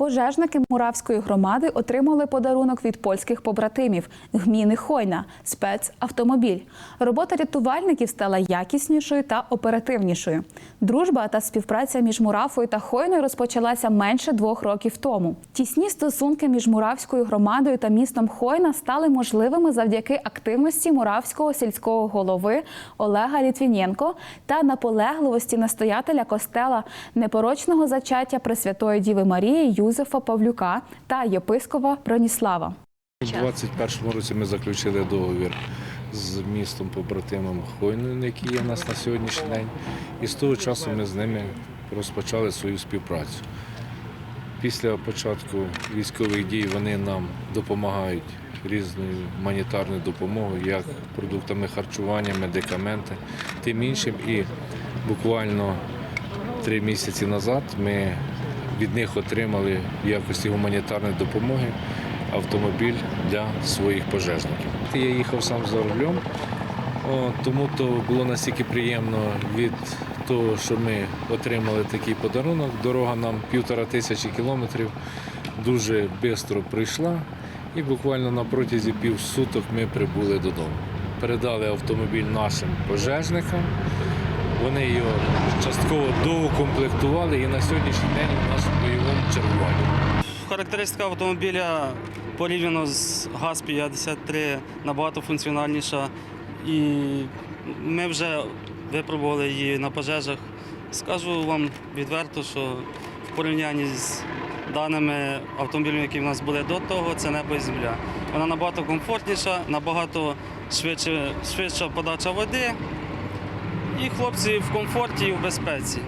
Пожежники Муравської громади отримали подарунок від польських побратимів гміни Хойна спецавтомобіль. Робота рятувальників стала якіснішою та оперативнішою. Дружба та співпраця між Мурафою та Хойною розпочалася менше двох років тому. Тісні стосунки між Муравською громадою та містом Хойна стали можливими завдяки активності Муравського сільського голови Олега Літвінєнко та наполегливості настоятеля костела непорочного зачаття Пресвятої Діви Марії Юзефа Павлюка та єпископа Броніслава. У 2021 році ми заключили договір з містом побратимом Хойнин, який є у нас на сьогоднішній день. І з того часу ми з ними розпочали свою співпрацю. Після початку військових дій вони нам допомагають різною гуманітарною допомогою, як продуктами харчування, медикаменти, тим іншим. І буквально три місяці назад ми від них отримали в якості гуманітарної допомоги автомобіль для своїх пожежників. Я їхав сам за рулем, тому то було настільки приємно від того, що ми отримали такий подарунок. Дорога нам півтора тисячі кілометрів дуже швидко пройшла, і буквально на протязі півсуток ми прибули додому. Передали автомобіль нашим пожежникам. Вони його частково доукомплектували і на сьогоднішній день у нас в бойовому чергуванні. Характеристика автомобіля порівняно з ГАЗ-53 набагато функціональніша. І ми вже випробували її на пожежах. Скажу вам відверто, що в порівнянні з даними автомобілями, які в нас були до того, це небо і земля. Вона набагато комфортніша, набагато швидше, швидша подача води. І хлопці в комфорті і в безпеці.